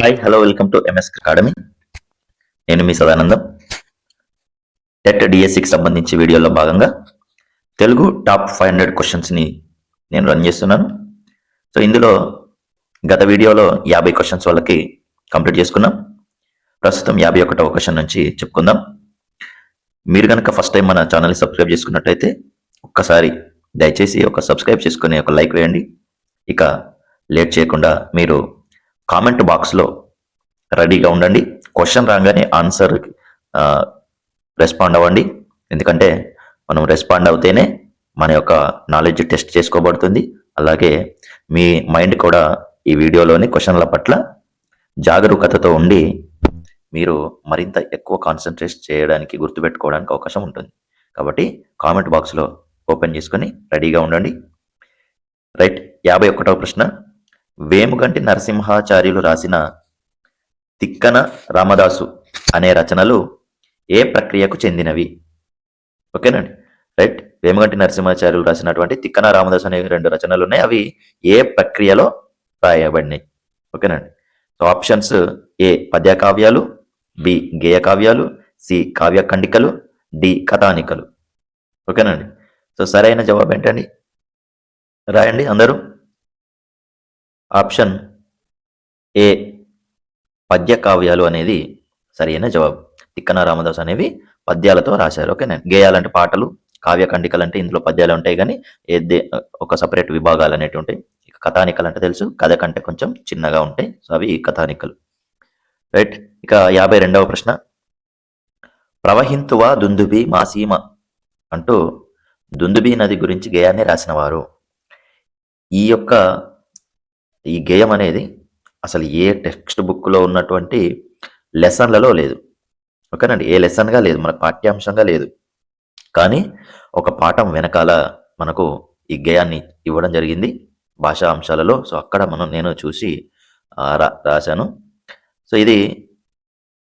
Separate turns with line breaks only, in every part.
Hi hello welcome to MS academy నేను మీ Sadanandam. TET డిఎస్సికి సంబంధించి వీడియోలో భాగంగా తెలుగు టాప్ ఫైవ్ హండ్రెడ్ క్వశ్చన్స్ని నేను రన్ చేస్తున్నాను. సో ఇందులో గత వీడియోలో యాభై క్వశ్చన్స్ వాళ్ళకి కంప్లీట్ చేసుకున్నాం. ప్రస్తుతం యాభై ఒకటవ క్వశ్చన్ నుంచి చెప్పుకుందాం. మీరు కనుక ఫస్ట్ టైం మన ఛానల్ని సబ్స్క్రైబ్ చేసుకున్నట్టయితే ఒక్కసారి దయచేసి ఒక సబ్స్క్రైబ్ చేసుకుని ఒక లైక్ వేయండి. ఇక లేట్ చేయకుండా మీరు కామెంట్ బాక్స్లో రెడీగా ఉండండి. క్వశ్చన్ రాగానే ఆన్సర్ రెస్పాండ్ అవ్వండి. ఎందుకంటే మనం రెస్పాండ్ అవుతేనే మన యొక్క నాలెడ్జ్ టెస్ట్ చేసుకోబడుతుంది. అలాగే మీ మైండ్ కూడా ఈ వీడియోలోని క్వశ్చన్ల పట్ల జాగరూకతతో ఉండి మీరు మరింత ఎక్కువ కాన్సన్ట్రేట్ చేయడానికి గుర్తుపెట్టుకోవడానికి అవకాశం ఉంటుంది. కాబట్టి కామెంట్ బాక్స్లో ఓపెన్ చేసుకొని రెడీగా ఉండండి. రైట్ యాభై ఒకటవ ప్రశ్న. వేముగంటి నరసింహాచార్యులు రాసిన తిక్కన రామదాసు అనే రచనలు ఏ ప్రక్రియకు చెందినవి? ఓకేనండి రైట్. వేమగంటి నరసింహాచార్యులు రాసినటువంటి తిక్కన రామదాసు అనే రెండు రచనలు ఉన్నాయి అవి ఏ ప్రక్రియలో రాయబడినాయి? ఓకేనండి సో ఆప్షన్స్ ఏ పద్య కావ్యాలు బి గేయ కావ్యాలు సి కావ్య ఖండికలు డి కథానికలు. ఓకేనండి సో సరైన జవాబు ఏంటండి? రాయండి అందరూ. Option A. పద్య కావ్యాలు అనేది సరైన జవాబు. తిక్కన రామదాస్ అనేవి పద్యాలతో రాశారు. ఓకేనా గేయాలంటే పాటలు కావ్య ఖండికలు అంటే ఇందులో పద్యాలు ఉంటాయి కానీ ఏ దే ఒక సపరేట్ విభాగాలు అనేవి ఉంటాయి. ఇక కథానికలు అంటే తెలుసు కథ కంటే కొంచెం చిన్నగా ఉంటాయి. సో అవి కథానికలు. రైట్ ఇక యాభై రెండవ ప్రశ్న. ప్రవహింతువా దుందుబి మా సీమ అంటూ దుందుబి నది గురించి గేయాన్ని రాసినవారు ఈ యొక్క ఈ గేయం అనేది అసలు ఏ టెక్స్ట్ బుక్లో ఉన్నటువంటి లెసన్లలో లేదు. ఓకేనండి? ఏ లెసన్గా లేదు. మన పాఠ్యాంశంగా లేదు. కానీ ఒక పాఠం వెనకాల మనకు ఈ గేయాన్ని ఇవ్వడం జరిగింది. భాషా అంశాలలో. సో అక్కడ మనం నేను చూసి రా రాశాను. సో ఇది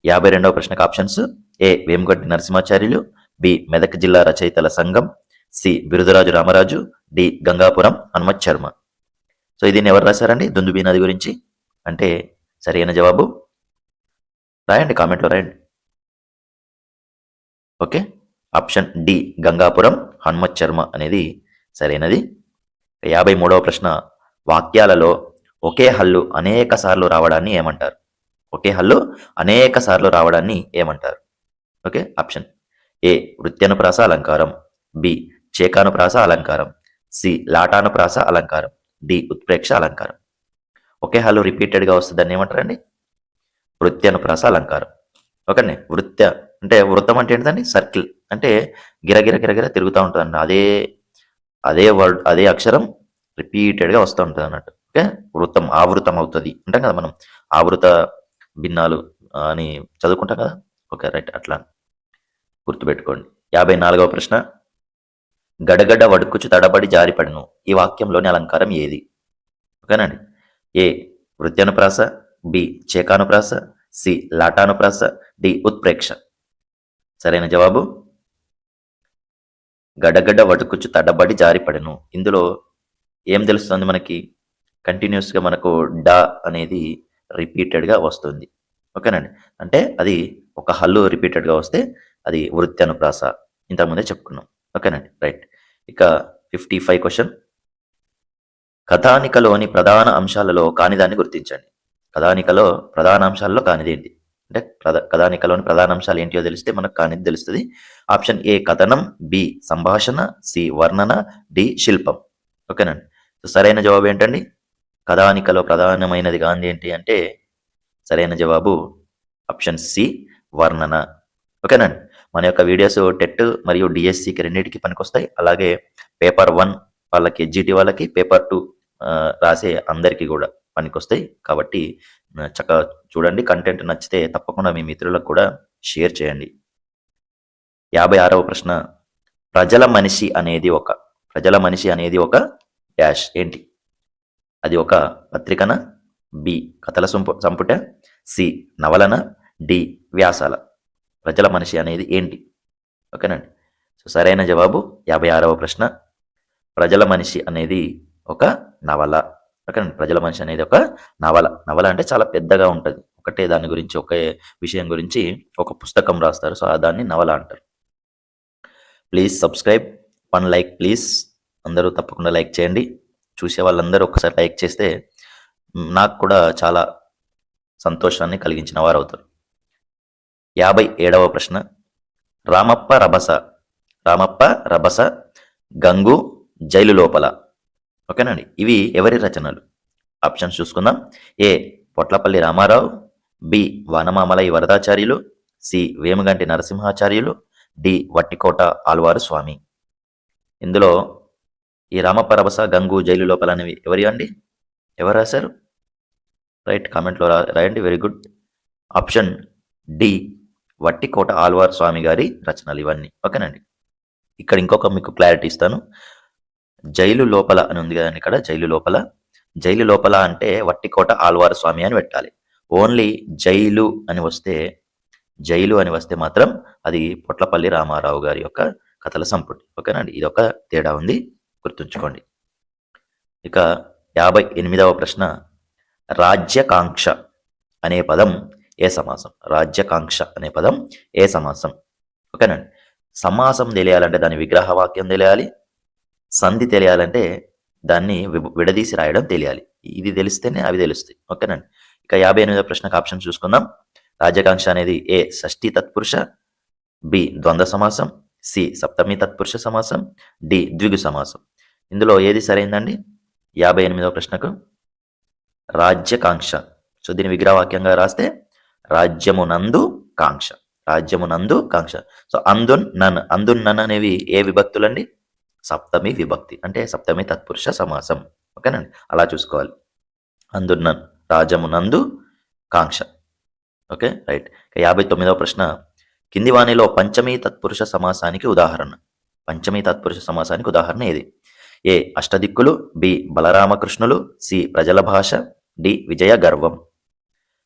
యాభై రెండవ ప్రశ్నకు options. A. Vemagaddi Narasimhacharyulu. B. Medak జిల్లా రచయితల సంఘం. C. Birudaraju Ramaraju. D. Gangapuram Hanumath Sharma. So దీన్ని ఎవరు రాశారండి? దుందుబి నది గురించి. అంటే సరైన జవాబు? రాయండి కామెంట్లో రాయండి. Okay. Option D Gangapuram Hanumath Sharma అనేది సరైనది. యాభై మూడవ ప్రశ్న వాక్యాలలో ఒకే హల్లు అనేక సార్లు రావడాన్ని ఏమంటారు? ఒకే హల్లు అనేక సార్లు రావడాన్ని ఏమంటారు? ఓకే ఆప్షన్ ఏ వృత్యానుప్రాస అలంకారం బి చేకానుప్రాస అలంకారం సి లాటానుప్రాస అలంకారం. డి ఉత్ప్రేక్ష అలంకారం. ఒకే హలో రిపీటెడ్గా వస్తుందని ఏమంటారండి? వృత్యనుప్రాస అలంకారం. ఓకేండి వృత్య అంటే వృత్తం అంటే ఏంటండి సర్కిల్. అంటే గిరగిర గిరగిర తిరుగుతూ ఉంటుందండి. అదే అదే వర్డ్ అదే అక్షరం రిపీటెడ్గా వస్తూ ఉంటుంది అన్నట్టు. ఓకే? వృత్తం ఆవృతం అవుతుంది. అంటాం కదా మనం. ఆవృత భిన్నాలు అని చదువుకుంటాం కదా? Okay right. అట్లా గుర్తుపెట్టుకోండి. యాభై నాలుగవ ప్రశ్న. గడగడ వడుకుచు తడబడి జారిపడను. ఈ వాక్యంలోని అలంకారం ఏది? ఓకేనండి. ఏ. వృత్యానుప్రాస బి. చేకానుప్రాస సి. లాటానుప్రాస డి. ఉత్ప్రేక్ష. సరైన జవాబు? గడగడ వడుకుచు తడబడి జారిపడను. ఇందులో ఏం తెలుస్తుంది మనకి? కంటిన్యూస్గా మనకు డా అనేది రిపీటెడ్గా వస్తుంది. ఓకేనండి. అంటే అది ఒక హల్లు రిపీటెడ్గా వస్తే అది వృత్తి అనుప్రాస ఇంతకుముందే చెప్పుకున్నాం. ఓకేనండి. రైట్. ఇక ఫిఫ్టీ ఫైవ్ క్వశ్చన్ కథానికలోని ప్రధాన అంశాలలో కానిదాన్ని గుర్తించండి. కథానికలో ప్రధాన అంశాల్లో కానిదేంటి అంటే కథానికలోని ప్రధాన అంశాలు ఏంటియో తెలిస్తే మనకు కానిది తెలుస్తుంది. ఆప్షన్ ఏ కథనం బి సంభాషణ సి వర్ణన డి శిల్పం. ఓకేనండి? సో సరైన జవాబు ఏంటండి? కథానికలో ప్రధానమైనది కానిది ఏంటి అంటే సరైన జవాబు ఆప్షన్ సి వర్ణన. ఓకేనండి? మన యొక్క వీడియోస్ టెట్ మరియు డిఎస్సికి రెండింటికి పనికొస్తాయి. అలాగే పేపర్ వన్ వాళ్ళకి ఎస్జిటి వాళ్ళకి పేపర్ టూ రాసే అందరికీ కూడా పనికొస్తాయి. కాబట్టి చక్కగా చూడండి. కంటెంట్ నచ్చితే తప్పకుండా మీ మిత్రులకు కూడా షేర్ చేయండి. యాభై ఆరవ ప్రశ్న. ప్రజల మనిషి అనేది ఒక ప్రజల మనిషి అనేది ఒక డాష్ ఏంటి? అది ఒక పత్రికన? బి. కథల సంపు సంపుట. సి. నవలన? డి. వ్యాసాల. ప్రజల మనిషి అనేది ఏంటి? ఓకేనండి. సో సరైన జవాబు యాభై ఆరవ ప్రశ్న. ప్రజల మనిషి అనేది ఒక నవల. ఓకేనండి. ప్రజల మనిషి అనేది ఒక నవల. నవల అంటే చాలా పెద్దగా ఉంటుంది. ఒకటే దాని గురించి ఒకే విషయం గురించి ఒక పుస్తకం రాస్తారు. సో దాన్ని నవల అంటారు. Please subscribe. One like please. అందరూ తప్పకుండా లైక్ చేయండి. చూసే వాళ్ళందరూ ఒకసారి లైక్ చేస్తే నాకు కూడా చాలా సంతోషాన్ని కలిగించిన వారు అవుతారు యాభై ఏడవ ప్రశ్న. రామప్ప రభస. రామప్ప రభస గంగు జైలు లోపల. ఓకేనండి ఇవి ఎవరి రచనలు? ఆప్షన్స్ చూసుకుందాం. A. Potlapalli Ramarao. B. Vanamamalai Varadacharyulu. C. Vemaganti Narasimhacharyulu. D. Vattikota Alwar Swamy. ఇందులో ఈ రామప్ప రభస గంగు జైలు లోపల అనేవి ఎవరి అండి? ఎవరు రాశారు? రైట్ కామెంట్లో రాయండి. Very good. Option D. Vattikota Alwar Swamy గారి రచనలు ఇవన్నీ. ఓకేనండి? ఇక్కడ ఇంకొక మీకు క్లారిటీ ఇస్తాను. జైలు లోపల అని ఉంది కదండి ఇక్కడ జైలు లోపల. జైలు లోపల అంటే వట్టికోట ఆల్వార్ స్వామి అని పెట్టాలి. ఓన్లీ జైలు అని వస్తే జైలు అని వస్తే మాత్రం అది పొట్లపల్లి రామారావు గారి యొక్క కథల సంపుటి. ఓకేనండి? ఇది ఒక తేడా ఉంది. గుర్తుంచుకోండి. ఇక యాభై ఎనిమిదవ ప్రశ్న రాజ్యకాంక్ష అనే పదం ఏ సమాసం? రాజ్యకాంక్ష అనే పదం ఏ సమాసం? ఓకేనండి సమాసం తెలియాలంటే దాని విగ్రహ వాక్యం తెలియాలి. సంధి తెలియాలంటే దాన్ని విడదీసి రాయడం తెలియాలి. ఇది తెలిస్తేనే అవి తెలుస్తాయి. ఓకేనండి ఇక యాభై ఎనిమిదో ప్రశ్నకు ఆప్షన్ చూసుకుందాం. రాజ్యాకాంక్ష అనేది ఏ? షష్ఠి తత్పురుష బి ద్వంద్వ సమాసం సి సప్తమి తత్పురుష సమాసం డి ద్విగు సమాసం. ఇందులో ఏది సరైందండి? యాభై ఎనిమిదవ ప్రశ్నకు. రాజ్యకాంక్ష. సో దీని విగ్రహవాక్యంగా రాస్తే రాజ్యమునందు కాంక్ష. రాజ్యమునందు కాంక్ష. సో అందున్ నన్. అందున్ నన్ అనేవి ఏ విభక్తులండి? సప్తమి విభక్తి. అంటే సప్తమి తత్పురుష సమాసం. ఓకేనండి? అలా చూసుకోవాలి. అందున్నన్ రాజమునందు కాంక్ష. ఓకే? రైట్. యాభై తొమ్మిదవ ప్రశ్న. కింది వాణిలో పంచమీ తత్పురుష సమాసానికి ఉదాహరణ. పంచమీ తత్పురుష సమాసానికి ఉదాహరణ ఏది? ఏ. అష్టదిక్కులు బి. బలరామకృష్ణులు సి. ప్రజల భాష డి. విజయ గర్వం.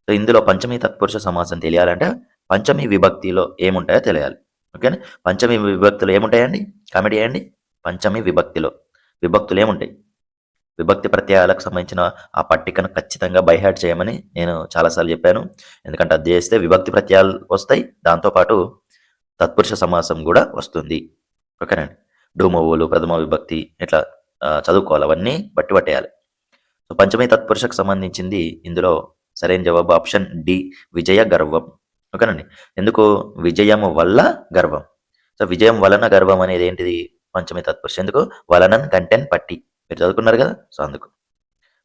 సో ఇందులో పంచమీ తత్పురుష సమాసం తెలియాలంటే పంచమీ విభక్తిలో ఏముంటాయో తెలియాలి. ఓకేనా పంచమీ విభక్తులు ఏముంటాయండి? కామెడీ అండి పంచమి విభక్తిలో విభక్తులు ఏముంటాయి? విభక్తి ప్రత్యయాలకు సంబంధించిన ఆ పట్టికను ఖచ్చితంగా బైహార్ట్ చేయమని నేను చాలాసార్లు చెప్పాను. ఎందుకంటే అది చేస్తే విభక్తి ప్రత్యయాలు వస్తాయి. దాంతోపాటు తత్పురుష సమాసం కూడా వస్తుంది. ఓకేనండి డూమవులు ప్రథమ విభక్తి ఇట్లా చదువుకోవాలి అవన్నీ బట్టి పట్టేయాలి. సో పంచమీ తత్పురుషకు సంబంధించింది ఇందులో సరైన జవాబు ఆప్షన్ డి విజయ గర్వం. ఓకేనండి? ఎందుకు? విజయము వల్ల గర్వం. సో విజయం వలన గర్వం అనేది ఏంటిది? పంచమి తత్పురుష ఎందుకు? వలనన్ కంటెన్ పట్టి. మీరు చదువుకున్నారు కదా? సో అందుకు.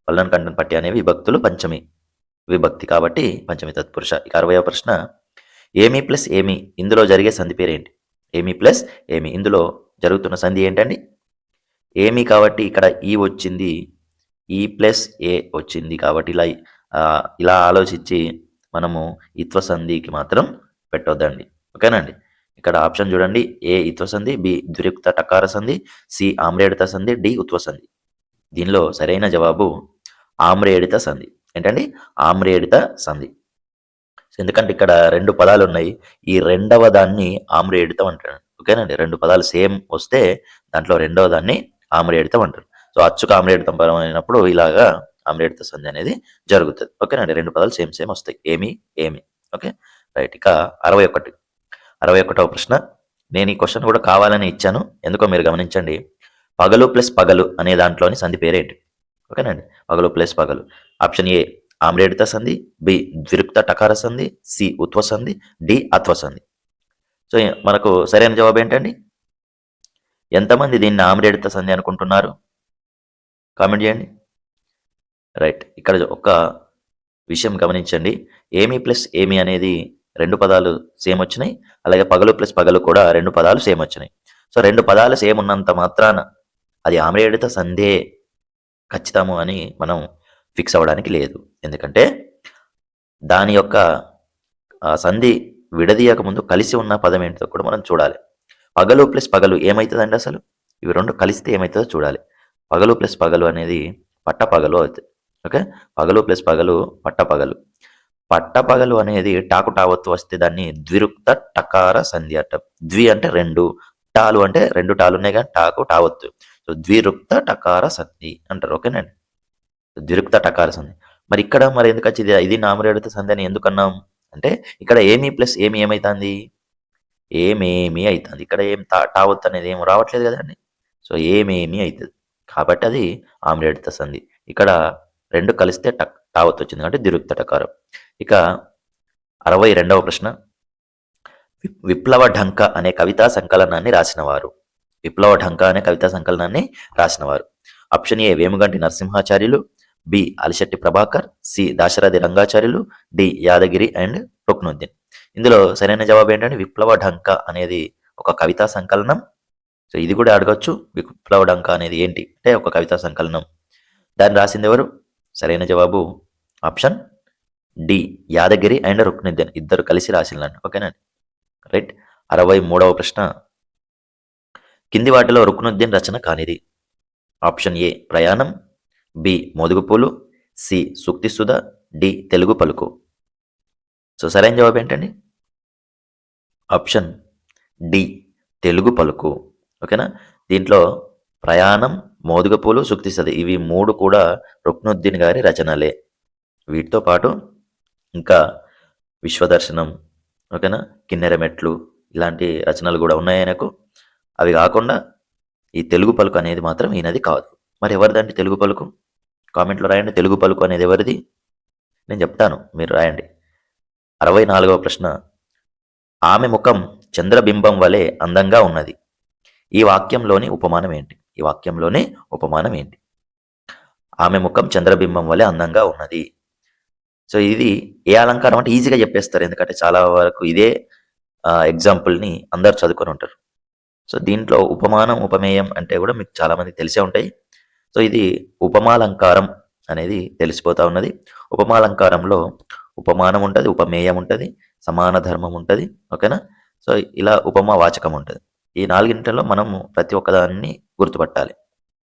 వలనన్ కంటెన్ పట్టి అనేవి విభక్తులు పంచమి. విభక్తి కాబట్టి పంచమి తత్పురుష. ఇక అరవయో ప్రశ్న. ఏమి ప్లస్ ఏమి? ఇందులో జరిగే సంధి పేరు ఏంటి? ఏమి ప్లస్ ఏమి? ఇందులో జరుగుతున్న సంధి ఏంటండి? ఏమి కాబట్టి ఇక్కడ ఈ వచ్చింది ఈ ప్లస్ ఏ వచ్చింది కాబట్టి ఇలా ఇలా ఆలోచించి మనము ఇత్వ సంధికి మాత్రం పెట్టొద్దండి. ఓకేనండి? ఇక్కడ ఆప్షన్ చూడండి. ఏ ఇత్వ సంధి బి ద్విరుక్త టకార సంధి సి ఆమ్రేడిత సంధి డి ఉత్వ సంధి. దీనిలో సరైన జవాబు ఆమ్రేడిత సంధి. ఏంటండి? ఆమ్రేడిత సంధి. ఎందుకంటే ఇక్కడ రెండు పదాలు ఉన్నాయి. ఈ రెండవ దాన్ని ఆమ్రేడితం అంటారు. ఓకేనండి? రెండు పదాలు సేమ్ వస్తే దాంట్లో రెండవ దాన్ని ఆమ్రేడితం అంటారు. సో అచ్చుకు ఆమ్రేడితం పరమైనప్పుడు ఇలాగా ఆమ్రేడిత సంధి అనేది జరుగుతుంది. ఓకేనండి రెండు పదాలు సేమ్ సేమ్ వస్తాయి. ఏమి ఏమి. ఓకే? రైట్ ఇక అరవై ఒకటి. అరవై ఒకటవ ప్రశ్న. నేను ఈ క్వశ్చన్ కూడా కావాలని ఇచ్చాను. ఎందుకో మీరు గమనించండి. పగలు ప్లస్ పగలు అనే దాంట్లోని సంధి పేరేంటి? ఓకేనండి పగలు ప్లస్ పగలు. ఆప్షన్ ఏ ఆమ్రేడిత సంధి బి ద్విరుక్త టకార సంధి సి ఉత్వ సంధి డి అత్వ సంధి. సో మనకు సరైన జవాబు ఏంటండి? ఎంతమంది దీన్ని ఆమ్రేడిత సంధి అనుకుంటున్నారు? కామెంట్ చేయండి. రైట్. ఇక్కడ ఒక విషయం గమనించండి. ఏమి ప్లస్ ఏమి అనేది రెండు పదాలు సేమ్ వచ్చినాయి. అలాగే పగలు ప్లస్ పగలు కూడా రెండు పదాలు సేమ్ వచ్చినాయి. సో రెండు పదాలు సేమ్ ఉన్నంత మాత్రాన అది ఆమ్రేడిత సంధే ఖచ్చితము అని మనం ఫిక్స్ అవ్వడానికి లేదు. ఎందుకంటే దాని యొక్క సంధి విడదీయక ముందు కలిసి ఉన్న పదం ఏంటో కూడా మనం చూడాలి. పగలు ప్లస్ పగలు ఏమవుతుందండి అసలు? ఇవి రెండు కలిస్తే ఏమవుతుందో చూడాలి. పగలు ప్లస్ పగలు అనేది పట్ట పగలు అవుతుంది. ఓకే? పగలు ప్లస్ పగలు పట్టపగలు పట్టపగలు అనేది టాకు టావత్తు వస్తే దాన్ని ద్విరుక్త టకార సంధి అంట. ద్వి అంటే రెండు టాలు అంటే రెండు టాలు ఉన్నాయి కానీ టాకు టావత్తు. సో ద్విరుక్త టకార సంధి అంటారు ఓకేనండి ద్విరుక్త టకార సంధి. మరి ఇక్కడ మరి ఎందుకు వచ్చింది? ఇది నామరేడిత సంధి అని ఎందుకు అన్నాం? అంటే ఇక్కడ ఏమి ప్లస్ ఏమి ఏమైతుంది? ఏమేమి అవుతుంది ఇక్కడ ఏం టావత్ అనేది ఏం రావట్లేదు కదండి? సో ఏమేమి అవుతుంది కాబట్టి అది ఆమ్రేడిత సంధి. ఇక్కడ రెండు కలిస్తే టక్ టావత్ వచ్చింది అంటే దిరుక్త టకారం. ఇక అరవై రెండవ ప్రశ్న. విప్లవ ఢంక అనే కవితా సంకలనాన్ని రాసినవారు. విప్లవ ఢంక అనే కవితా సంకలనాన్ని రాసినవారు. Option A Vemuganti Narasimhacharyulu B Alishetti Prabhakar C Dasarathi Rangacharyulu D Yadagiri and Ruknuddin. ఇందులో సరైన జవాబు ఏంటంటే విప్లవ ఢంక అనేది ఒక కవితా సంకలనం. సో ఇది కూడా అడగచ్చు. విప్లవ ఢంక అనేది ఏంటి? అంటే ఒక కవితా సంకలనం. దాన్ని రాసింది ఎవరు? సరైన జవాబు. Option D. Yadagiri and Ruknuddin. ఇద్దరు కలిసి రాసిల్లండి. ఓకేనా రైట్. అరవై మూడవ ప్రశ్న. కింది వాటిలో రుక్నుద్దీన్ రచన కానిది. Option A. Prayanam. B. Modugupoolu. C. Suktisudha. D. Telugu Paluku. So సరైన జవాబు ఏంటండి? Option D. తెలుగు పలుకు. ఓకేనా? దీంట్లో ప్రయాణం మోదుగపూలు సూక్తి ఇవి మూడు కూడా రుక్నుద్దీన్ గారి రచనలే. వీటితో పాటు ఇంకా విశ్వదర్శనం ఓకేనా? కిన్నెరమెట్లు ఇలాంటి రచనలు కూడా ఉన్నాయి ఆయనకు. అవి కాకుండా ఈ తెలుగు పలుకు అనేది మాత్రం ఈయనది కాదు. మరి ఎవరిదండి తెలుగు పలుకు? కామెంట్లో రాయండి. తెలుగు పలుకు అనేది ఎవరిది? నేను చెప్తాను మీరు రాయండి. అరవై నాలుగవ ప్రశ్న. ఆమె ముఖం చంద్రబింబం వలె అందంగా ఉన్నది. ఈ వాక్యంలోని ఉపమానం ఏంటి? ఈ వాక్యంలోనే ఉపమానం ఏంటి? ఆమె ముఖం చంద్రబింబం వలె అందంగా ఉన్నది. సో ఇది ఏ అలంకారం అంటే ఈజీగా చెప్పేస్తారు. ఎందుకంటే చాలా వరకు ఇదే ఎగ్జాంపుల్ని అందరు చదువుకొని ఉంటారు. సో దీంట్లో ఉపమానం ఉపమేయం అంటే కూడా మీకు చాలా మంది తెలిసే ఉంటాయి. సో ఇది ఉపమాలంకారం అనేది తెలిసిపోతా ఉన్నది. ఉపమాలంకారంలో ఉపమానం ఉంటుంది ఉపమేయం ఉంటుంది సమాన ధర్మం ఉంటుంది. ఓకేనా? సో ఇలా ఉపమా వాచకం ఉంటుంది. ఈ నాలుగింటిలో మనము ప్రతి ఒక్కదాన్ని గుర్తుపట్టాలి.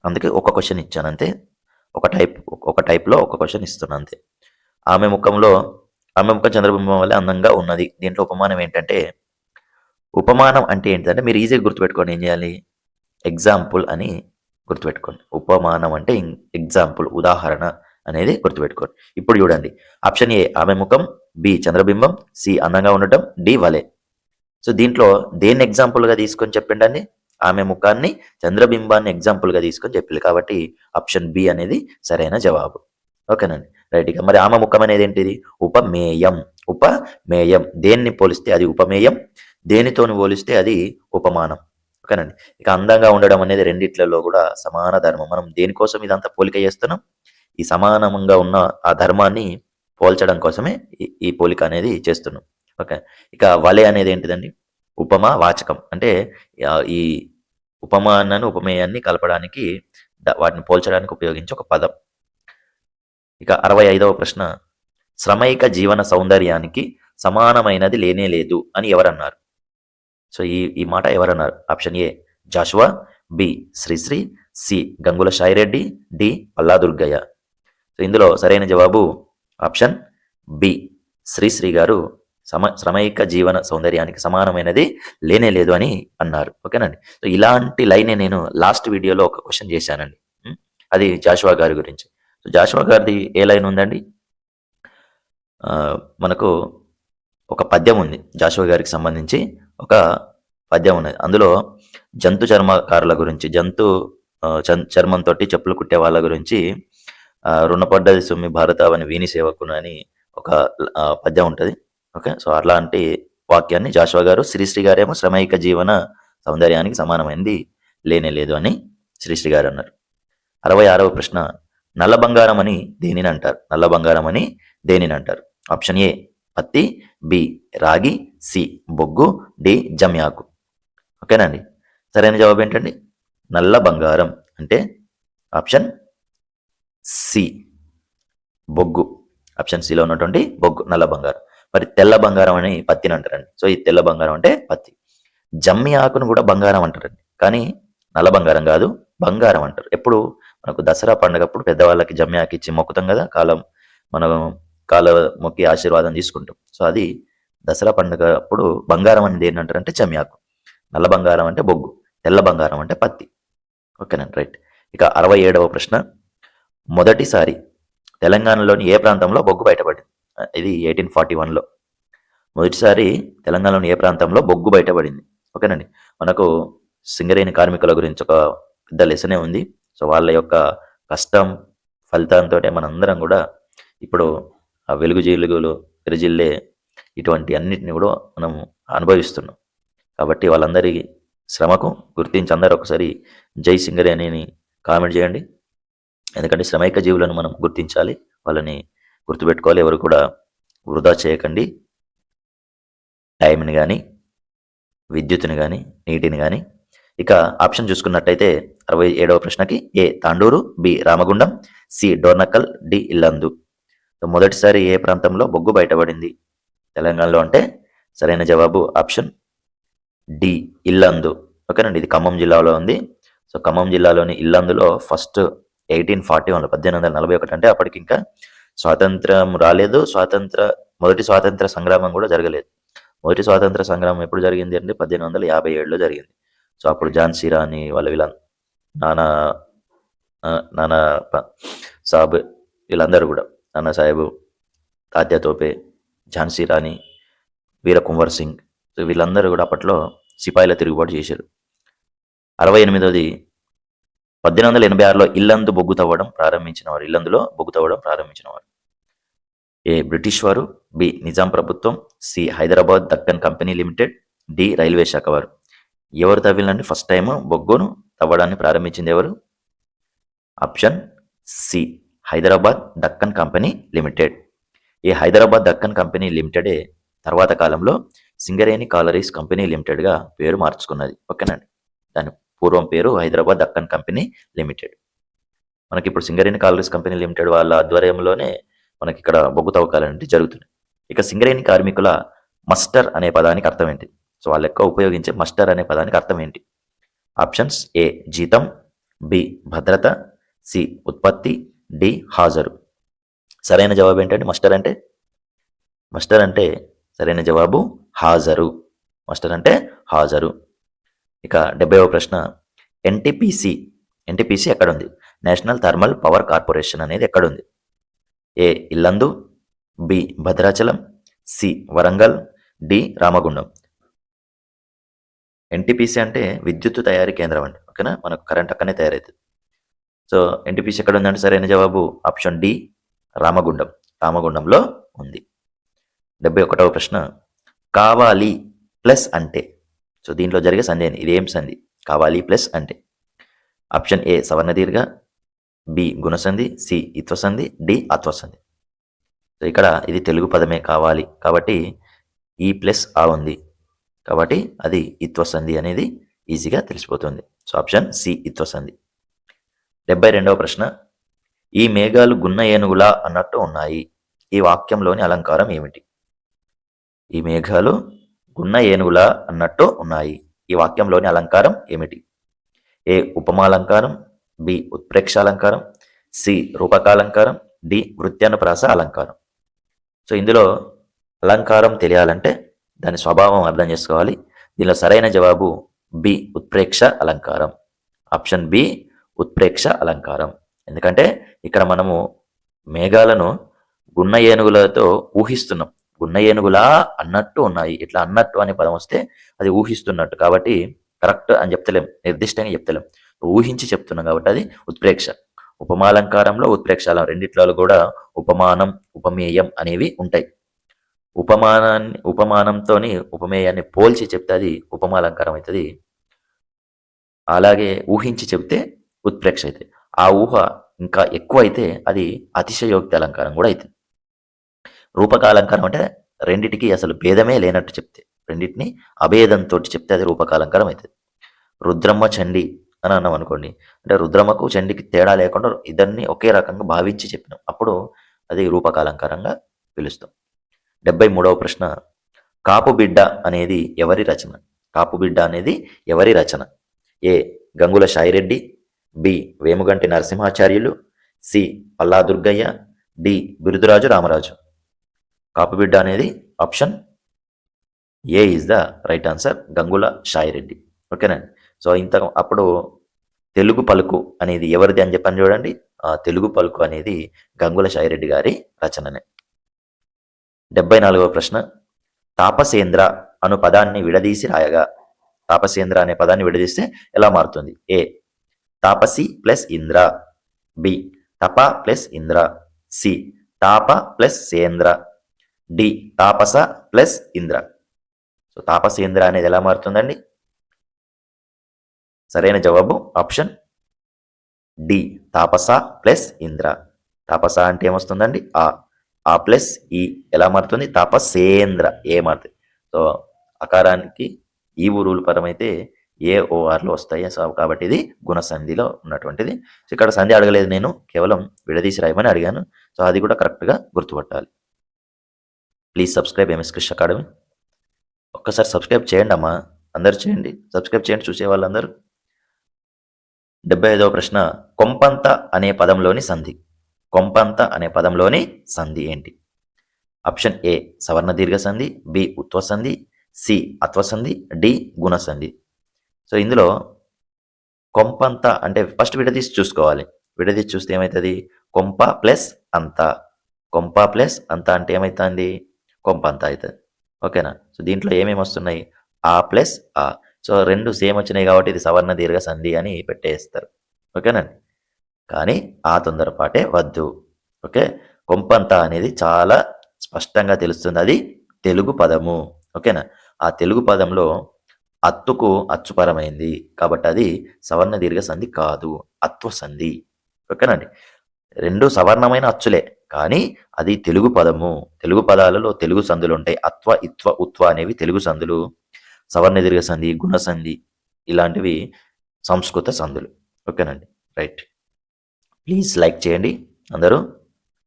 అందుకే ఒక క్వశ్చన్ ఇచ్చాను అంతే ఒక టైప్ ఒక టైప్లో ఒక క్వశ్చన్ ఇస్తున్నాను అంతే ఆమె ముఖంలో ఆమె ముఖం చంద్రబింబం వల్ల అందంగా ఉన్నది. దీంట్లో ఉపమానం ఏంటంటే ఉపమానం అంటే ఏంటంటే మీరు ఈజీగా గుర్తుపెట్టుకోండి. ఏం చేయాలి? ఎగ్జాంపుల్ అని గుర్తుపెట్టుకోండి. ఉపమానం అంటే ఎగ్జాంపుల్ ఉదాహరణ అనేది గుర్తుపెట్టుకోండి. ఇప్పుడు చూడండి. ఆప్షన్ ఏ ఆమె ముఖం బి చంద్రబింబం సి అందంగా ఉండటం డి వలే. సో దీంట్లో దేన్ని ఎగ్జాంపుల్గా తీసుకొని చెప్పండి అండి ఆమె ముఖాన్ని చంద్రబింబాన్ని ఎగ్జాంపుల్గా తీసుకొని చెప్పింది కాబట్టి ఆప్షన్ బి అనేది సరైన జవాబు. ఓకేనండి? రైట్ ఇక మరి ఆమె ముఖం అనేది ఏంటిది? ఉపమేయం. ఉపమేయం. దేన్ని పోలిస్తే అది ఉపమేయం? దేనితోని పోలిస్తే అది ఉపమానం? ఓకేనండి? ఇక అందంగా ఉండడం అనేది రెండిట్లలో కూడా సమాన ధర్మం. మనం దేనికోసం ఇదంతా పోలిక చేస్తున్నాం? ఈ సమానంగా ఉన్న ఆ ధర్మాన్ని పోల్చడం కోసమే ఈ- ఈ పోలిక అనేది చేస్తున్నాం. ఓకే? ఇక వలె అనేది ఏంటిదండి? ఉపమా వాచకం. అంటే ఈ ఉపమానాన్ని ఉపమేయాన్ని కలపడానికి వాటిని పోల్చడానికి ఉపయోగించే ఒక పదం. ఇక అరవై ఐదవ ప్రశ్న. శ్రమైక జీవన సౌందర్యానికి సమానమైనది లేనే లేదు అని ఎవరన్నారు? సో ఈ ఈ మాట ఎవరన్నారు? Option A Jashuva B Sri Sri C Gangula Sai Reddy D Palla Durgaiah. So ఇందులో సరైన జవాబు ఆప్షన్ బి శ్రీశ్రీ గారు సమ శ్రమైక జీవన సౌందర్యానికి సమానమైనది లేనే లేదు అని అన్నారు. ఓకేనండి? సో ఇలాంటి లైనే నేను లాస్ట్ వీడియోలో ఒక క్వశ్చన్ చేశానండి. అది జాషువా గారి గురించి. సో జాషువా గారిది ఏ లైన్ ఉందండి? మనకు ఒక పద్యం ఉంది జాషువా గారికి సంబంధించి. ఒక పద్యం ఉన్నది. అందులో జంతు చర్మకారుల గురించి జంతు చర్మంతో చెప్పులు కుట్టే వాళ్ళ గురించి రుణపడ్డది సుమ్మి భారతావని వీణి సేవకును అని ఒక పద్యం ఉంటుంది. ఓకే? సో అలాంటి వాక్యాన్ని జాషువా గారు శ్రీశ్రీ గారేమో శ్రమైక జీవన సౌందర్యానికి సమానమైంది లేనే లేదు అని శ్రీశ్రీ గారు అన్నారు. అరవై ఆరవ ప్రశ్న నల్ల బంగారం అని దేనిని అంటారు? నల్ల బంగారం అని దేనిని అంటారు? ఆప్షన్ ఏ పత్తి బి రాగి సి బొగ్గు డి జమ్యాకు. ఓకేనండి సరైన జవాబు ఏంటండి? నల్ల బంగారం అంటే ఆప్షన్ సి బొగ్గు. ఆప్షన్ సిలో ఉన్నటువంటి బొగ్గు నల్ల బంగారం. మరి తెల్ల బంగారం అని పత్తిని అంటారండి. సో ఈ తెల్ల బంగారం అంటే పత్తి. జమ్మి ఆకును కూడా బంగారం అంటారండి. కానీ నల్ల బంగారం కాదు బంగారం అంటారు. ఎప్పుడు మనకు దసరా పండగప్పుడు పెద్దవాళ్ళకి జమ్మి ఆకు ఇచ్చి మొక్కుతాం కదా కాలం మనం కాల మొక్కి ఆశీర్వాదం తీసుకుంటాం. సో అది దసరా పండుగ అప్పుడు బంగారం అనేది ఏంటంటారంటే జమ్మి ఆకు. నల్ల బంగారం అంటే బొగ్గు తెల్ల బంగారం అంటే పత్తి. ఓకేనండి రైట్. ఇక అరవై ఏడవ ప్రశ్న. మొదటిసారి తెలంగాణలోని ఏ ప్రాంతంలో బొగ్గు బయటపడింది? ఇది ఎయిటీన్ ఫార్టీ వన్లో మొదటిసారి తెలంగాణలోని ఏ ప్రాంతంలో బొగ్గు బయటపడింది? ఓకేనండి. మనకు సింగరేణి కార్మికుల గురించి ఒక పెద్ద లెసనే ఉంది. సో వాళ్ళ యొక్క కష్టం ఫలితంతో మనందరం కూడా ఇప్పుడు ఆ వెలుగు జీలుగులు విరజిల్లే ఇటువంటి అన్నిటిని కూడా మనం అనుభవిస్తున్నాం. కాబట్టి వాళ్ళందరి శ్రమకు గుర్తించి అందరూ ఒకసారి జై సింగరేణిని కామెంట్ చేయండి. ఎందుకంటే శ్రమైక జీవులను మనం గుర్తించాలి. వాళ్ళని గుర్తుపెట్టుకోవాలి ఎవరు కూడా వృధా చేయకండి. టైంని కానీ విద్యుత్ని కానీ నీటిని కానీ ఇక ఆప్షన్ చూసుకున్నట్టయితే అరవై ఏడవ ప్రశ్నకి A Tandur B Ramagundam C Dornakal D Yellandu. So మొదటిసారి ఏ ప్రాంతంలో బొగ్గు బయటపడింది? తెలంగాణలో అంటే సరైన జవాబు ఆప్షన్ డి ఇల్లందు. ఓకేనండి ఇది ఖమ్మం జిల్లాలో ఉంది. సో ఖమ్మం జిల్లాలోని ఇల్లందులో ఫస్ట్ ఎయిటీన్ ఫార్టీ వన్లో పద్దెనిమిది వందల నలభై ఒకటి అంటే అప్పటికి ఇంకా స్వాతంత్రం రాలేదు. స్వాతంత్ర మొదటి స్వాతంత్ర సంగ్రామం కూడా జరగలేదు. మొదటి స్వాతంత్ర సంగ్రామం ఎప్పుడు జరిగింది అంటే పద్దెనిమిది వందల యాభై ఏడులో జరిగింది. సో అప్పుడు ఝాన్సీ రాణి వాళ్ళ వీళ్ళ నానా నానా సాబ్ వీళ్ళందరూ కూడా నానా సాహెబు తాత్య తోపే ఝాన్సీ రాణి వీర కుంవర్ సింగ్ సో వీళ్ళందరూ కూడా అప్పట్లో సిపాయిల తిరుగుబాటు చేశారు. అరవై ఎనిమిదోది పద్దెనిమిది వందల ఎనభై ఆరులో ఇల్లందు బొగ్గు తవ్వడం ప్రారంభించిన వారు ఇల్లందులో బొగ్గు తవ్వడం ప్రారంభించిన వారు ఏ బ్రిటిష్ వారు బి నిజాం ప్రభుత్వం C Hyderabad Deccan company limited D railway శాఖ వారు. ఎవరు తవ్విలండి ఫస్ట్ టైం బొగ్గును తవ్వడాన్ని ప్రారంభించింది ఎవరు? Option C Hyderabad Deccan company limited. ఈ హైదరాబాద్ దక్కన్ కంపెనీ లిమిటెడే తర్వాత కాలంలో సింగరేణి కాలరీస్ కంపెనీ లిమిటెడ్గా పేరు మార్చుకున్నది. ఓకేనండి? దాని పూర్వం పేరు హైదరాబాద్ దక్కన్ కంపెనీ లిమిటెడ్. మనకి ఇప్పుడు సింగరేణి కాలరీస్ కంపెనీ లిమిటెడ్ వాళ్ళ ఆధ్వర్యంలోనే మనకి ఇక్కడ బొగ్గు తవ్వకాలు అనేవి జరుగుతున్నాయి. ఇక సింగరేణి కార్మికుల మస్టర్ అనే పదానికి అర్థం ఏంటి? సో వాళ్ళ యొక్క ఉపయోగించే మస్టర్ అనే పదానికి అర్థం ఏంటి? ఆప్షన్స్ ఏ జీతం బి భద్రత సి ఉత్పత్తి డి హాజరు. సరైన జవాబు ఏంటంటే మస్టర్ అంటే? మస్టర్ అంటే సరైన జవాబు హాజరు. మస్టర్ అంటే హాజరు. ఇక డెబ్బైవ ప్రశ్న. ఎన్టీపీసీ ఎన్టీపీసీ ఎక్కడుంది? నేషనల్ థర్మల్ పవర్ కార్పొరేషన్ అనేది ఎక్కడుంది? A. Yellandu B. Bhadrachalam C. Warangal D. Ramagundam. NTPC అంటే విద్యుత్ తయారీ కేంద్రం అండి. ఓకేనా? మనకు కరెంట్ అక్కడనే తయారవుతుంది సో ఎన్టీపీసీ ఎక్కడ ఉందంటే సరైన జవాబు? Option D Ramagundam. రామగుండంలో ఉంది. డెబ్బై ఒకటవ ప్రశ్న. కావాలి ప్లస్ అంటే? సో దీంట్లో జరిగే సంధి ఏంది? ఇది ఏం సంధి? కావాలి ప్లస్ అంటే. ఆప్షన్ ఏ సవర్ణ దీర్ఘ బి గుణసంధి సి ఇత్వసంధి డి అత్వసంధి. సో ఇక్కడ ఇది తెలుగు పదమే కావాలి కాబట్టి ఈ ప్లస్ ఆ ఉంది. కాబట్టి అది ఇత్వసంధి అనేది ఈజీగా తెలిసిపోతుంది. సో ఆప్షన్ సి ఇత్వసంధి. డెబ్బై రెండవ ప్రశ్న. ఈ మేఘాలు గున్న ఏనుగులా అన్నట్టు ఉన్నాయి. ఈ వాక్యంలోని అలంకారం ఏమిటి? ఈ మేఘాలు ఉన్న ఏనుగులా అన్నట్టు ఉన్నాయి. ఈ వాక్యంలోని అలంకారం ఏమిటి? ఏ ఉపమాలంకారం బి ఉత్ప్రేక్ష అలంకారం సి రూపకాలంకారం డి వృత్యానుప్రాస అలంకారం. సో ఇందులో అలంకారం తెలియాలంటే దాని స్వభావం అర్థం చేసుకోవాలి. దీనిలో సరైన జవాబు బి ఉత్ప్రేక్ష అలంకారం. ఆప్షన్ బి ఉత్ప్రేక్ష అలంకారం. ఎందుకంటే ఇక్కడ మనము మేఘాలను గున్న ఏనుగులతో ఊహిస్తున్నాం. గున్న ఏనుగులా అన్నట్టు ఉన్నాయి. ఇట్లా అన్నట్టు అనే పదం వస్తే అది ఊహిస్తున్నట్టు. కాబట్టి కరెక్ట్ అని చెప్తలేం. నిర్దిష్టంగా చెప్తలేం. ఊహించి చెప్తున్నాం కాబట్టి అది ఉత్ప్రేక్ష. ఉపమాలంకారంలో ఉత్ప్రేక్షాలం రెండిట్లో కూడా ఉపమానం ఉపమేయం అనేవి ఉంటాయి. ఉపమానాన్ని ఉపమానంతోని ఉపమేయాన్ని పోల్చి చెప్తే అది ఉపమాలంకారం అవుతుంది. అలాగే ఊహించి చెప్తే ఉత్ప్రేక్ష అవుతుంది. ఆ ఊహ ఇంకా ఎక్కువ అయితే అది అతిశయోక్తి అలంకారం కూడా అవుతుంది. రూపకాలంకారం అంటే రెండిటికి అసలు భేదమే లేనట్టు చెప్తే రెండింటిని అభేదంతో చెప్తే అది రూపకాలంకారం అవుతుంది రుద్రమ్మ చండి అని అన్నాం అనుకోండి అంటే రుద్రమ్మకు చండికి తేడా లేకుండా ఇద్దరిని ఒకే రకంగా భావించి చెప్పినాం. అప్పుడు అది రూపకాలంకారంగా పిలుస్తాం. డెబ్బై మూడవ ప్రశ్న కాపు బిడ్డ అనేది ఎవరి రచన? కాపు బిడ్డ అనేది ఎవరి రచన? A Gangula Sai Reddy B Vemuganti Narasimhacharyulu C Palla Durgaiah D Biruduraju Ramaraju. Kapubidda అనేది option A is the right answer Gangula Sai Reddy. ఓకేనండి సో ఇంత అప్పుడు తెలుగు పలుకు అనేది ఎవరిది అని చెప్పని చూడండి. ఆ, తెలుగు పలుకు అనేది గంగుల సాయిరెడ్డి గారి రచననే. డెబ్బై నాలుగవ ప్రశ్న. తాపసేంద్ర అను పదాన్ని విడదీసి రాయగా తాపసేంద్ర అనే పదాన్ని విడదీస్తే ఎలా మారుతుంది? ఏ తాపసి ప్లస్ ఇంద్ర బి తప ప్లస్ ఇంద్ర సి తాప ప్లస్ సేంద్ర. డి తాపస ప్లస్ ఇంద్ర. సో తాపసేంద్ర అనేది ఎలా మారుతుందండి? సరైన జవాబు ఆప్షన్ డి తాపస ప్లస్ ఇంద్ర. తాపస అంటే ఏమొస్తుందండి? ఆ. ఆ ప్లస్ ఈ ఎలా మారుతుంది? తాపసేంద్ర ఏ మారుతుంది సో అకారానికి ఈ ఊరుల పరమైతే ఏ ఓఆర్లు వస్తాయి. సో కాబట్టి ఇది గుణసంధిలో ఉన్నటువంటిది. సో ఇక్కడ సంధి అడగలేదు నేను. కేవలం విడదీసి రాయమని అడిగాను. సో అది కూడా కరెక్ట్గా గుర్తుపట్టాలి. Please subscribe MS Krish academy? ఒక్కసారి సబ్స్క్రైబ్ చేయండి అమ్మా అందరు చేయండి. సబ్స్క్రైబ్ చేయండి చూసే వాళ్ళందరూ. డెబ్బై ఐదవ ప్రశ్న కొంపంత అనే పదంలోని సంధి. కొంపంత అనే పదంలోని సంధి ఏంటి? ఆప్షన్ ఏ సవర్ణ దీర్ఘ సంధి బి ఉత్వ సంధి సి అత్వసంధి డి గుణ సంధి. సో ఇందులో కొంపంత అంటే ఫస్ట్ విడదీసి చూసుకోవాలి. విడదీసి చూస్తే ఏమవుతుంది కొంప ప్లస్ అంత. కొంప ప్లస్ అంత అంటే ఏమవుతుంది కొంపంత అవుతుంది. ఓకేనా? సో దీంట్లో ఏమేమి వస్తున్నాయి? ఆ ప్లస్ ఆ. సో రెండు సేమ్ వచ్చినాయి కాబట్టి ఇది సవర్ణ దీర్ఘ సంధి అని పెట్టేస్తారు. ఓకేనండి కానీ ఆ తొందరపాటే వద్దు. ఓకే? కొంపంత అనేది చాలా స్పష్టంగా తెలుస్తుంది. అది తెలుగు పదము. ఓకేనా? ఆ తెలుగు పదంలో అత్తుకు అచ్చుపరమైంది కాబట్టి అది సవర్ణ దీర్ఘ సంధి కాదు. అత్వ సంధి ఓకేనండి రెండు సవర్ణమైన అచ్చులే. కానీ అది తెలుగు పదము. తెలుగు పదాలలో తెలుగు సందులు ఉంటాయి. అత్వ ఇత్వ ఉత్వ అనేవి తెలుగు సందులు. సవర్ణ దీర్ఘ సంధి గుణ సంధి ఇలాంటివి సంస్కృత సందులు. ఓకేనండి. రైట్. ప్లీజ్ లైక్ చేయండి అందరూ.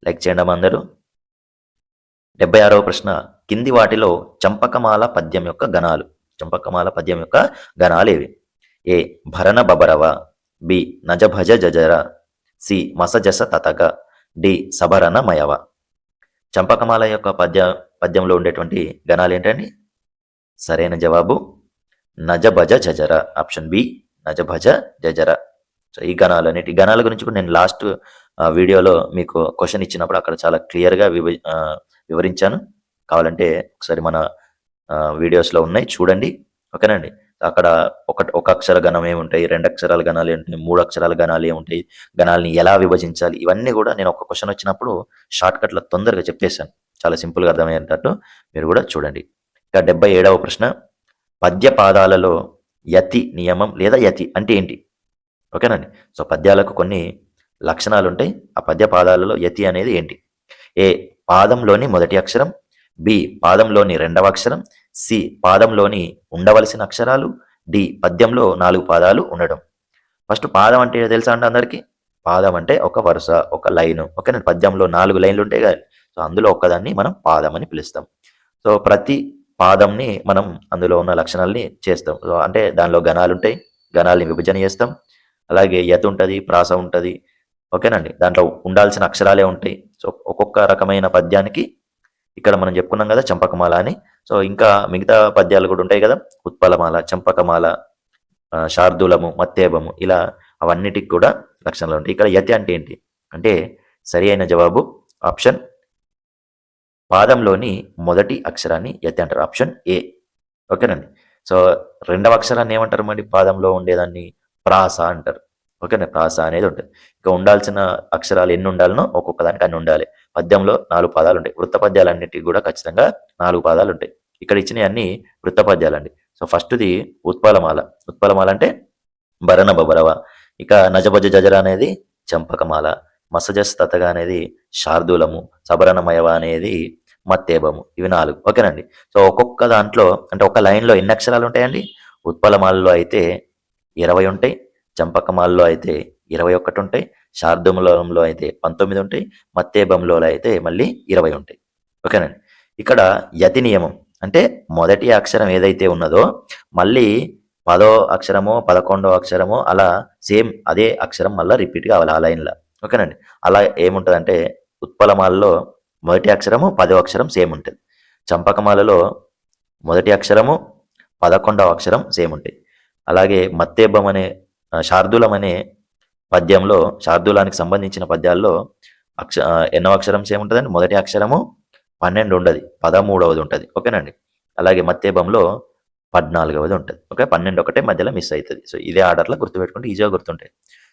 లైక్ చేయండి అందరూ. డెబ్బై ఆరవ ప్రశ్న. కింది వాటిలో చంపకమాల పద్యం యొక్క గణాలు. చంపకమాల పద్యం యొక్క గణాలు ఏవి? ఏ. భరణ బబరవ. బి. నజభజ జజర. సి. మసజస తతగ డి సభరణ మయవ చంపకమాల యొక్క పద్య పద్యంలో ఉండేటువంటి గణాలు ఏంటండి? సరైన జవాబు నజభజ జజర ఆప్షన్ బి నజభజ జజర. సో ఈ గణాలు అనేటి ఈ గణాల గురించి కూడా నేను లాస్ట్ వీడియోలో మీకు క్వశ్చన్ ఇచ్చినప్పుడు అక్కడ చాలా క్లియర్గా వివ వివరించాను. కావాలంటే ఒకసారి మన వీడియోస్లో ఉన్నాయి చూడండి. ఓకేనండి అక్కడ ఒక ఒక అక్షర గణం ఏముంటాయి రెండు అక్షరాల గణాలు ఏముంటాయి మూడు అక్షరాల గణాలు ఏముంటాయి గణాలని ఎలా విభజించాలి ఇవన్నీ కూడా నేను ఒక క్వశ్చన్ వచ్చినప్పుడు షార్ట్ కట్లో తొందరగా చెప్పేశాను. చాలా సింపుల్గా అర్థమయ్యేటట్టు మీరు కూడా చూడండి. ఇక డెబ్బై ఏడవ ప్రశ్న పద్య పాదాలలో యతి నియమం లేదా యతి అంటే ఏంటి? ఓకేనండి సో పద్యాలకు కొన్ని లక్షణాలు ఉంటాయి. ఆ పద్య పాదాలలో యతి అనేది ఏంటి? ఏ పాదంలోని మొదటి అక్షరం బి పాదంలోని రెండవ అక్షరం సి పాదంలోని ఉండవలసిన అక్షరాలు డి పద్యంలో నాలుగు పాదాలు ఉండడం. ఫస్ట్ పాదం అంటే తెలుసా అండి అందరికీ? పాదం అంటే ఒక వరుస ఒక లైన్. ఓకేనా పద్యంలో నాలుగు లైన్లు ఉంటాయి కదా. సో అందులో ఒక్కదాన్ని మనం పాదం అని పిలుస్తాం. సో ప్రతి పాదంని మనం అందులో ఉన్న లక్షణాలని చేస్తాం. సో అంటే దానిలో గణాలు ఉంటాయి. గణాలని విభజన చేస్తాం. అలాగే యత ఉంటుంది ప్రాస ఉంటుంది. ఓకేనండి? దాంట్లో ఉండాల్సిన అక్షరాలే ఉంటాయి. సో ఒక్కొక్క రకమైన పద్యానికి ఇక్కడ మనం చెప్పుకున్నాం కదా చంపకమాల అని. సో ఇంకా మిగతా పద్యాలు కూడా ఉంటాయి కదా. ఉత్పలమాల చంపకమాల శార్దూలము మత్తేబము ఇలా అవన్నిటికి కూడా లక్షణాలు ఉంటాయి. ఇక్కడ యతి అంటే ఏంటి? అంటే సరి అయిన జవాబు ఆప్షన్ పాదంలోని మొదటి అక్షరాన్ని యతి అంటారు. Option A. ఓకేనండి. సో రెండవ అక్షరాన్ని ఏమంటారు మరి? పాదంలో ఉండేదాన్ని ప్రాస అంటారు. ఓకేనా ప్రాస అనేది ఉంటుంది. ఇక ఉండాల్సిన అక్షరాలు ఎన్ని ఉండాలనో ఒక్కొక్క దానికి అన్ని ఉండాలి. పద్యంలో నాలుగు పదాలు ఉంటాయి. వృత్త పద్యాలన్నిటికీ కూడా ఖచ్చితంగా నాలుగు పదాలు ఉంటాయి. ఇక్కడ ఇచ్చినవి అన్ని వృత్త పద్యాలండి. సో ఫస్ట్ది ఉత్పలమాల. ఉత్పలమాల అంటే భరణ బబరవ ఇక నజభజ జజర అనేది చంపకమాల. మసజస్ తతగా అనేది శార్దూలము. సబరణమయవ అనేది మత్తేబము ఇవి నాలుగు. ఓకేనండి సో ఒక్కొక్క దాంట్లో అంటే ఒక లైన్లో ఎన్ని అక్షరాలు ఉంటాయండి? ఉత్పలమాలలో అయితే ఇరవై ఉంటాయి. చంపకమాల్లో అయితే ఇరవై ఒకటి ఉంటాయి శార్దములంలో అయితే పంతొమ్మిది ఉంటాయి మత్తేబంలో అయితే మళ్ళీ ఇరవై ఉంటాయి ఓకేనండి ఇక్కడ యతి నియమం అంటే మొదటి అక్షరం ఏదైతే ఉన్నదో మళ్ళీ పదో అక్షరమో పదకొండో అక్షరమో అలా సేమ్ అదే అక్షరం మళ్ళీ రిపీట్ కావాలి ఆ లైన్లో. ఓకేనండి అలా ఏముంటుందంటే ఉత్పలమాలలో మొదటి అక్షరము పదో అక్షరం సేమ్ ఉంటుంది. చంపకమాలలో మొదటి అక్షరము పదకొండవ అక్షరం సేమ్ ఉంటాయి అలాగే మత్తేబం అనే శార్దూలం అనే పద్యంలో శార్దూలానికి సంబంధించిన పద్యాల్లో అక్ష ఎన్నో అక్షరం ఏముంటుందండి మొదటి అక్షరము పన్నెండు ఉండదు పదమూడవది ఉంటుంది ఓకేనండి? అలాగే మత్తేబంలో పద్నాలుగవది ఉంటుంది ఓకే? పన్నెండు ఒకటే మధ్యలో మిస్ అవుతుంది సో ఇదే ఆర్డర్లో గుర్తుపెట్టుకుంటే ఈజీగా గుర్తుంటాయి.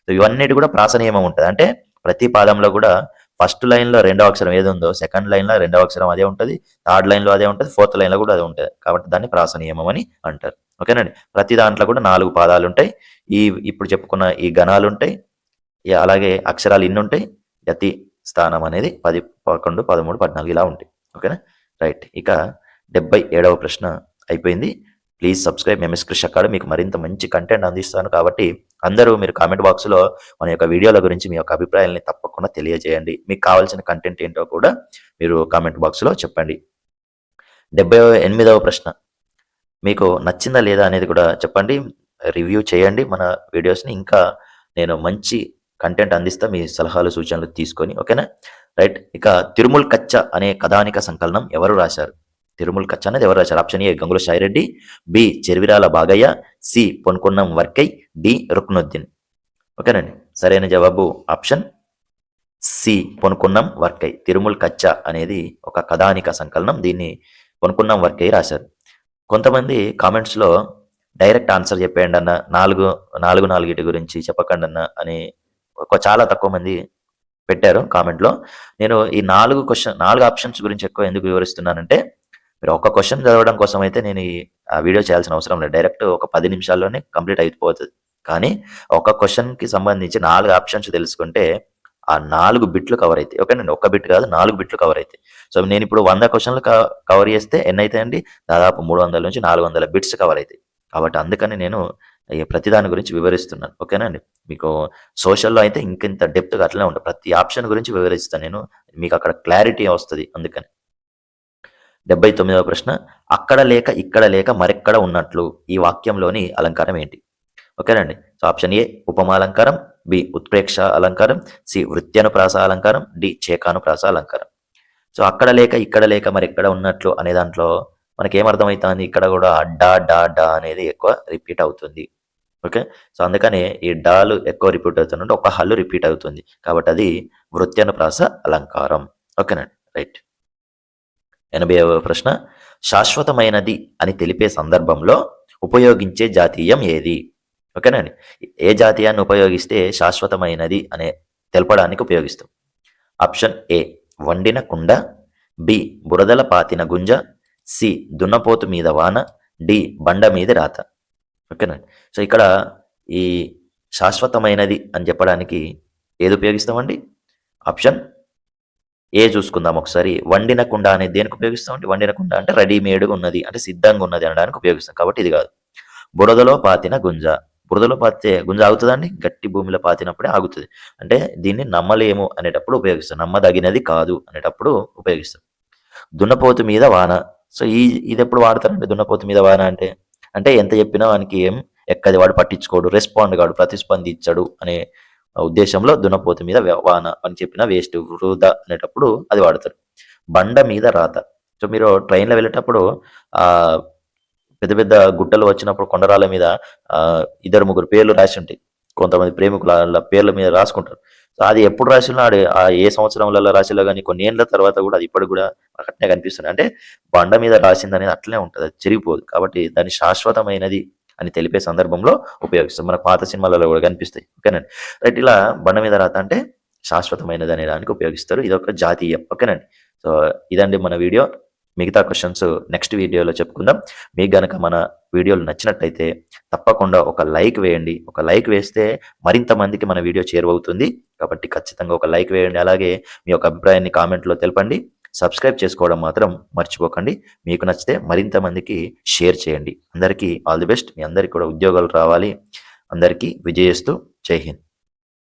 సో ఇవన్నిటి కూడా ప్రాస నియమం ఉంటుంది. అంటే ప్రతి పాదంలో కూడా ఫస్ట్ లైన్లో రెండవ అక్షరం ఏది ఉందో సెకండ్ లైన్లో రెండవ అక్షరం అదే ఉంటుంది థర్డ్ లైన్లో అదే ఉంటుంది ఫోర్త్ లైన్లో కూడా అదే ఉంటుంది. కాబట్టి దాన్ని ప్రాస నియమం అని అంటారు. ఓకేనండి? ప్రతి దాంట్లో కూడా నాలుగు పాదాలు ఉంటాయి ఈ ఇప్పుడు చెప్పుకున్న ఈ గణాలు ఉంటాయి అలాగే అక్షరాలు ఇన్ని ఉంటాయి యతి స్థానం అనేది పది పదకొండు పదమూడు పద్నాలుగు ఇలా ఉంటాయి. ఓకేనా? రైట్. ఇక డెబ్బై ఏడవ ప్రశ్న అయిపోయింది. Please subscribe MS Krish academy మీకు మరింత మంచి కంటెంట్ అందిస్తాను కాబట్టి అందరూ మీరు కామెంట్ బాక్స్లో మన యొక్క వీడియోల గురించి మీ యొక్క అభిప్రాయాలని తప్పకుండా తెలియజేయండి. మీకు కావాల్సిన కంటెంట్ ఏంటో కూడా మీరు కామెంట్ బాక్స్లో చెప్పండి. డెబ్బై ఎనిమిదవ ప్రశ్న. మీకు నచ్చిందా లేదా అనేది కూడా చెప్పండి రివ్యూ చేయండి మన వీడియోస్ని. ఇంకా నేను మంచి కంటెంట్ అందిస్తా మీ సలహాలు సూచనలు తీసుకొని ఓకేనా? రైట్ ఇక తిరుమల్ కచ్చ అనే కథానిక సంకలనం ఎవరు రాశారు? తిరుమల్ కచ్చ అనేది ఎవరు రాశారు? Option A Gangula Sai Reddy B Cheruvirala Bhagaiah C పొన్కొన్నం వర్కై డి రుక్నుద్దీన్. ఓకేనండి సరైన జవాబు ఆప్షన్ సి పొన్కొన్నం వర్కై. తిరుమల్ కచ్చ అనేది ఒక కథానిక సంకలనం దీన్ని పొన్కొన్నం వర్కై రాశారు. కొంతమంది కామెంట్స్లో డైరెక్ట్ ఆన్సర్ చెప్పేయండి అన్న. నాలుగు నాలుగు నాలుగిటి గురించి చెప్పకండి అన్న అని ఒక చాలా తక్కువ మంది పెట్టారు కామెంట్లో నేను ఈ నాలుగు క్వశ్చన్ నాలుగు ఆప్షన్స్ గురించి ఎక్కువ ఎందుకు వివరిస్తున్నానంటే మీరు ఒక క్వశ్చన్ చదవడం కోసం అయితే నేను ఈ వీడియో చేయాల్సిన అవసరం లేదు. డైరెక్ట్ ఒక పది నిమిషాల్లోనే కంప్లీట్ అయిపోతుంది. కానీ ఒక క్వశ్చన్కి సంబంధించి నాలుగు ఆప్షన్స్ తెలుసుకుంటే ఆ నాలుగు బిట్లు కవర్ అవుతాయి ఓకేనండి ఒక్క బిట్ కాదు నాలుగు బిట్లు కవర్ అవుతాయి సో నేను ఇప్పుడు వంద క్వశ్చన్లు కవర్ చేస్తే ఎన్ని అవుతాయండి దాదాపు మూడు వందల నుంచి నాలుగు వందల బిట్స్ కవర్ అవుతాయి కాబట్టి అందుకని నేను ప్రతిదాని ప్రతి దాని గురించి వివరిస్తున్నాను. ఓకేనండి మీకు సోషల్లో అయితే ఇంకింత డెప్త్గా అట్లనే ఉంటుంది ప్రతి ఆప్షన్ గురించి వివరిస్తాను నేను. మీకు అక్కడ క్లారిటీ వస్తుంది అందుకని. డెబ్బై తొమ్మిదవ ప్రశ్న అక్కడ లేక ఇక్కడ లేక మరెక్కడ ఉన్నట్లు? ఈ వాక్యంలోని అలంకారం ఏంటి? ఓకేనండి. సో ఆప్షన్ ఏ ఉపమాలంకారం బి ఉత్ప్రేక్ష అలంకారం సి వృత్యానుప్రాస అలంకారం డి చేకానుప్రాస అలంకారం. సో అక్కడ లేక ఇక్కడ లేక మరి ఎక్కడ ఉన్నట్లు అనే దాంట్లో మనకేమర్థమవుతుంది ఇక్కడ కూడా డా డా డా అనేది ఎక్కువ రిపీట్ అవుతుంది. ఓకే? సో అందుకని ఈ డాలు ఎక్కువ రిపీట్ అవుతుందంటే ఒక హల్లు రిపీట్ అవుతుంది. కాబట్టి అది వృత్యానుప్రాస అలంకారం. ఓకేనండి. రైట్. ఎనభైవ ప్రశ్న. శాశ్వతమైనది అని తెలిపే సందర్భంలో ఉపయోగించే జాతీయం ఏది? ఓకేనండి ఏ జాతీయాన్ని ఉపయోగిస్తే శాశ్వతమైనది అనే తెలపడానికి ఉపయోగిస్తాం. ఆప్షన్ ఏ వండిన కుండ బి బురదల పాతిన గుంజ సి దున్నపోతు మీద వాన డి బండ మీద రాత. ఓకేనండి సో ఇక్కడ ఈ శాశ్వతమైనది అని చెప్పడానికి ఏది ఉపయోగిస్తామండి? ఆప్షన్ ఏ చూసుకుందాం ఒకసారి. వండిన కుండ అనేది దేనికి ఉపయోగిస్తామండి? వండిన కుండ అంటే రెడీమేడ్గా ఉన్నది అంటే సిద్ధంగా ఉన్నది అనడానికి ఉపయోగిస్తాం. కాబట్టి ఇది కాదు. బురదలో పాతిన గుంజ బురదలో పాతితే గుంజ ఆగుతుందండి? గట్టి భూమిలో పాతినప్పుడే ఆగుతుంది. అంటే దీన్ని నమ్మలేము అనేటప్పుడు ఉపయోగిస్తాం. నమ్మదగినది కాదు అనేటప్పుడు ఉపయోగిస్తాం. దున్నపోతు మీద వాన. సో ఈ ఇది ఎప్పుడు వాడతారండి దున్నపోతు మీద వాన అంటే? అంటే ఎంత చెప్పినా వానికి ఏం ఎక్కది వాడు పట్టించుకోడు. రెస్పాండ్ కాడు ప్రతిస్పందించడు అనే ఉద్దేశంలో దున్నపోతు మీద వాన అని చెప్పిన వేస్ట్ వృధా అనేటప్పుడు అది వాడతారు. బండ మీద రాత. సో మీరు ట్రైన్లో వెళ్ళేటప్పుడు ఆ పెద్ద పెద్ద గుట్టలు వచ్చినప్పుడు కొండరాల మీద ఇద్దరు ముగ్గురు పేర్లు రాసి ఉంటాయి కొంతమంది ప్రేమికుల పేర్ల మీద రాసుకుంటారు. సో అది ఎప్పుడు రాసినా ఆడు ఆ ఏ సంవత్సరంలో రాసిలో కానీ కొన్ని ఏళ్ళ తర్వాత కూడా అది ఇప్పటికి కూడా అట్నే కనిపిస్తుంది. అంటే బండ మీద రాసింది అనేది అట్లనే ఉంటుంది అది చెరిగిపోదు. కాబట్టి దాని శాశ్వతమైనది అని తెలిపే సందర్భంలో ఉపయోగిస్తాం. మన పాత సినిమాలలో కూడా కనిపిస్తాయి. ఓకేనండి? రైట్ ఇలా బండ మీద రాత అంటే శాశ్వతమైనది అనే దానికి ఉపయోగిస్తారు. ఇది ఒక జాతీయం. ఓకేనండి? సో ఇదండి మన వీడియో. మిగతా క్వశ్చన్స్ నెక్స్ట్ వీడియోలో చెప్పుకుందాం. మీకు గనక మన వీడియోలు నచ్చినట్టయితే తప్పకుండా ఒక లైక్ వేయండి. ఒక లైక్ వేస్తే మరింత మందికి మన వీడియో చేరువవుతుంది. కాబట్టి ఖచ్చితంగా ఒక లైక్ వేయండి. అలాగే మీ యొక్క అభిప్రాయాన్ని కామెంట్లో తెలపండి. సబ్స్క్రైబ్ చేసుకోవడం మాత్రం మర్చిపోకండి. మీకు నచ్చితే మరింత మందికి షేర్ చేయండి. అందరికీ ఆల్ ది బెస్ట్ మీ అందరికీ కూడా ఉద్యోగాలు రావాలి. అందరికీ విజయిస్తూ. జై హింద్.